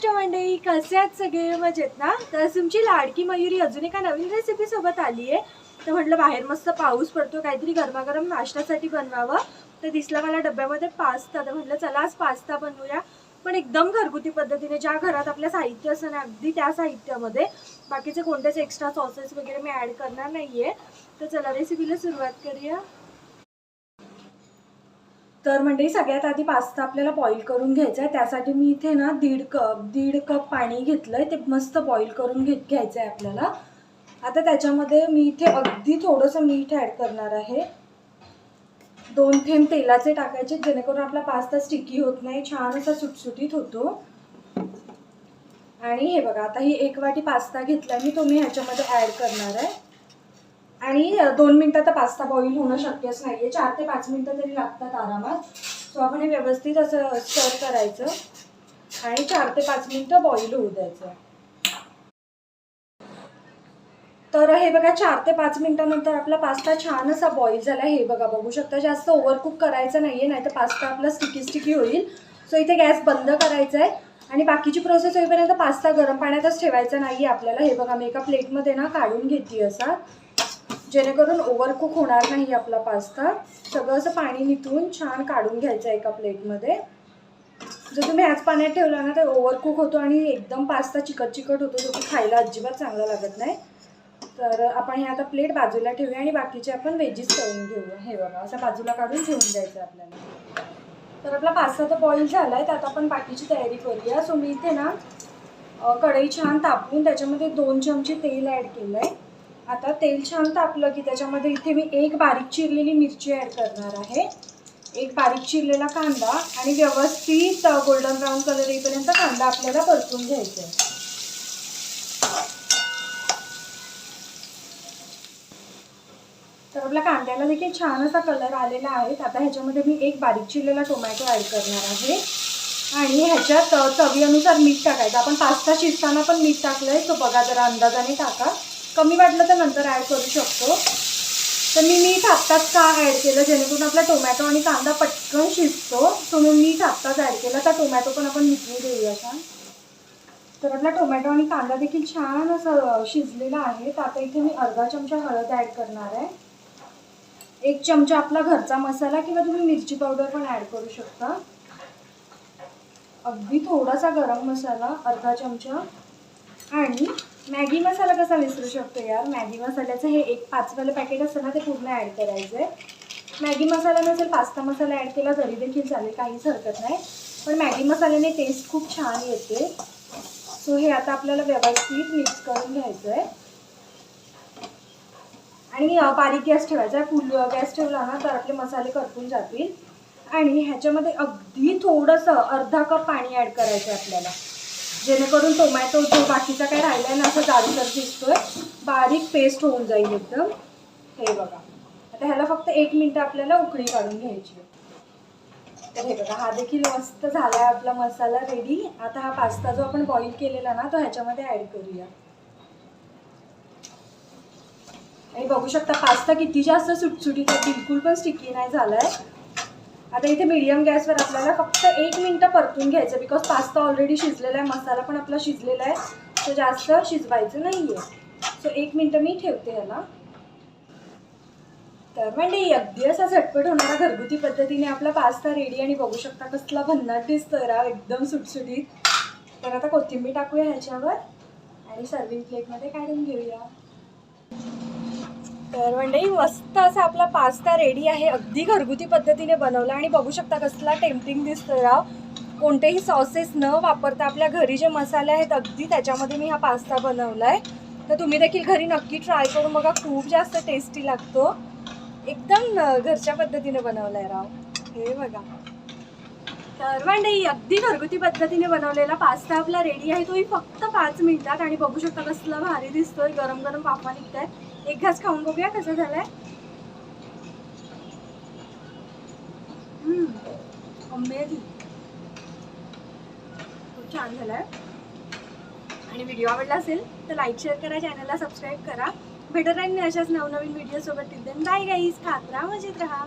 महाराष्ट्र मंडळी कसे आहेत सगळे मजेत ना? तर तुमची लाडकी मयुरी अजून एका नवीन रेसिपी सोबत आली आहे. तर म्हटलं बाहेर मस्त पाऊस पडतो काहीतरी गरमागरम नाश्त्यासाठी बनवावं. तर दिसला मला डब्यामध्ये पास्ता. तर म्हटलं चला आज पास्ता बनवूया. पण एकदम घरगुती पद्धतीने ज्या घरात आपलं साहित्य असं ना अगदी त्या साहित्यामध्ये. बाकीचे कोणतेच एक्स्ट्रा सॉसेस वगैरे मी ॲड करणार नाहीये. तर चला रेसिपीला सुरुवात करूया. तर म्हणजे सगळ्यात आधी पास्ता आपल्याला बॉईल करून घ्यायचा आहे. त्यासाठी मी इथे ना दीड कप दीड कप पाणी घेतलं आहे ते मस्त बॉईल करून घेत घ्यायचं आहे आपल्याला. आता त्याच्यामध्ये मी इथे अगदी थोडंसं मीठ ॲड करणार आहे. दोन थेंब तेलाचे टाकायचे जेणेकरून आपला पास्ता स्टिकी होत नाही छान असा सुटसुटीत होतो. आणि हे बघा आता ही एक वाटी पास्ता घेतला मी तो मी ह्याच्यामध्ये ॲड करणार आहे. आणि दोन मिनटात पास्ता बॉईल होणं शक्यच नाही आहे चार ते पाच मिनटं तरी लागतात आरामात. सो आपण हे व्यवस्थित असं स्टर करायचं. आणि चार ते पाच मिनटं बॉईल होऊ द्यायचं. तर हे बघा चार ते पाच मिनटानंतर आपला पास्ता छान असा बॉईल झाला. हे बघा बघू शकता जास्त ओव्हरकुक करायचं नाही आहे नाही तर पास्ता आपला स्टिकी स्टिकी होईल. सो इथे गॅस बंद करायचा आहे आणि बाकीची प्रोसेस होईपर्यंत पास्ता गरम पाण्यातच ठेवायचा नाही आहे आपल्याला. हे बघा मी एका प्लेटमध्ये ना काढून घेते असा. जेणेकरून ओव्हरकुक होणार नाही आपला पास्ता सगळं असं पाणी निथळून छान काढून घ्यायचं आहे एका प्लेटमध्ये जर तुम्ही आज पाण्यात ठेवला ना तर ओव्हरकुक होतो आणि एकदम पास्ता चिकट चिकट होतो जो की खायला अजिबात चांगला लागत नाही. तर आपण हे आता प्लेट बाजूला ठेवूया आणि बाकीचे आपण वेजीस करून घेऊया. हे बघा असं बाजूला काढून ठेवून द्यायचं आपल्याला. तर आपला पास्ता तर बॉईल झाला आहे तर आता आपण बाकीची तयारी करूया. सो मी इथे ना कढई छान तापवून त्याच्यामध्ये दोन चमचे तेल ॲड केलं आहे आता तेल छान तापलं की त्याच्यामध्ये इथे मी एक बारीक चिरलेली मिरची ॲड करणार आहे. एक बारीक चिरलेला कांदा आणि व्यवस्थित गोल्डन ब्राऊन कलर येईपर्यंत कांदा आपल्याला परतून घ्यायचा आहे. तर आपल्या कांद्याला देखील छान असा कलर आलेला आहे. आता ह्याच्यामध्ये मी एक बारीक चिरलेला टोमॅटो ॲड करणार आहे. आणि ह्याच्यात चवीनुसार मीठ टाकायचं. आपण पास्ता शिजताना पण मीठ टाकलं आहे तो बघा जरा अंदाजाने टाका. कमी वाटलं तर नंतर ॲड करू शकतो. तर मी मीठ आत्ताच का ॲड केलं? जेणेकरून आपला टोमॅटो आणि कांदा पटकन शिजतो. सो मी मीठ आत्ताच ॲड केलं. तर टोमॅटो पण आपण निघून देऊया छान तर आपला टोमॅटो आणि कांदा देखील छान असं शिजलेला आहे. तर आता इथे मी अर्धा चमचा हळद ॲड करणार आहे. एक चमचा आपला घरचा मसाला किंवा तुम्ही मिरची पावडर पण ॲड करू शकता. अगदी थोडासा गरम मसाला अर्धा चमचा. आणि मॅगी मसाला कसा विसरू शकतो यार? मॅगी मसाल्याचं हे एक पाचवालं पॅकेट असतं ना ते पूर्ण ॲड करायचं आहे मॅगी मसाला नसेल पास्ता मसाला ॲड केला तरी देखील चालेल काहीच हरकत नाही. पण मॅगी मसाल्याने टेस्ट खूप छान येते. सो हे आता आपल्याला व्यवस्थित मिक्स करून घ्यायचं आहे आणि बारीक गॅस ठेवायचा आहे फुल गॅस ठेवला ना तर आपले मसाले करपून जातील. आणि ह्याच्यामध्ये अगदी थोडंसं अर्धा कप पाणी ॲड करायचं आहे आपल्याला. जेणेकरून टोमॅटो जो बाकीचा काय राहिला आहे ना असं जाडसर दिसतोय. बारीक पेस्ट होऊन जाईल एकदम. हे बघा. आता ह्याला फक्त एक मिनटं आपल्याला उकळी काढून घ्यायची तर हे बघा हा देखील मस्त झाला आहे आपला मसाला रेडी आता हा पास्ता जो आपण बॉईल केलेला ना तो ह्याच्यामध्ये ॲड करूया. आणि बघू शकता पास्ता किती जास्त सुटसुटीत आहे बिलकुल पण स्टिकी नाही झालाय. आता इथे मीडियम गॅसवर आपल्याला फक्त एक मिनटं परतून घ्यायचं बिकॉज पास्ता ऑलरेडी शिजलेला आहे मसाला पण आपला शिजलेला आहे तो जास्त शिजवायचं नाही आहे सो एक मिनटं मी ठेवते ह्याला तर म्हणजे अगदी असा झटपट होणारा घरगुती पद्धतीने आपला पास्ता रेडी आणि बघू शकता कसला भन्नाट दिसतोय राव एकदम सुटसुटीत. तर आता कोथिंबीर टाकूया ह्याच्यावर आणि सर्विंग प्लेटमध्ये काढून घेऊया. तर मंडळी मस्त असा आपला पास्ता रेडी आहे. अगदी घरगुती पद्धतीने बनवला आणि बघू शकता कसला टेम्पटिंग दिसतो राव. कोणतेही सॉसेस न वापरता आपल्या घरी जे मसाले आहेत अगदी त्याच्यामध्ये मी हा पास्ता बनवला आहे तर तुम्ही देखील घरी नक्की ट्राय करून बघा. खूप जास्त टेस्टी लागतो. एकदम घरच्या पद्धतीने बनवलाय राव. हे बघा. तर मंडळी अगदी घरगुती पद्धतीने बनवलेला पास्ता आपला रेडी आहे. तोही फक्त पाच मिनिटात आणि बघू शकता कसला भारी दिसतोय. गरम गरम वाफा निघतायत. एक घास खाऊन बघूया कसं झालंय. अमेझिंग खूप छान झालाय. आणि व्हिडिओ आवडला असेल तर लाईक शेअर करा. चॅनलला सबस्क्राईब करा. भेटत राहील मी अशाच नवनवीन व्हिडिओ सोबत. बाय गाईज खात राहा मजेत राहा.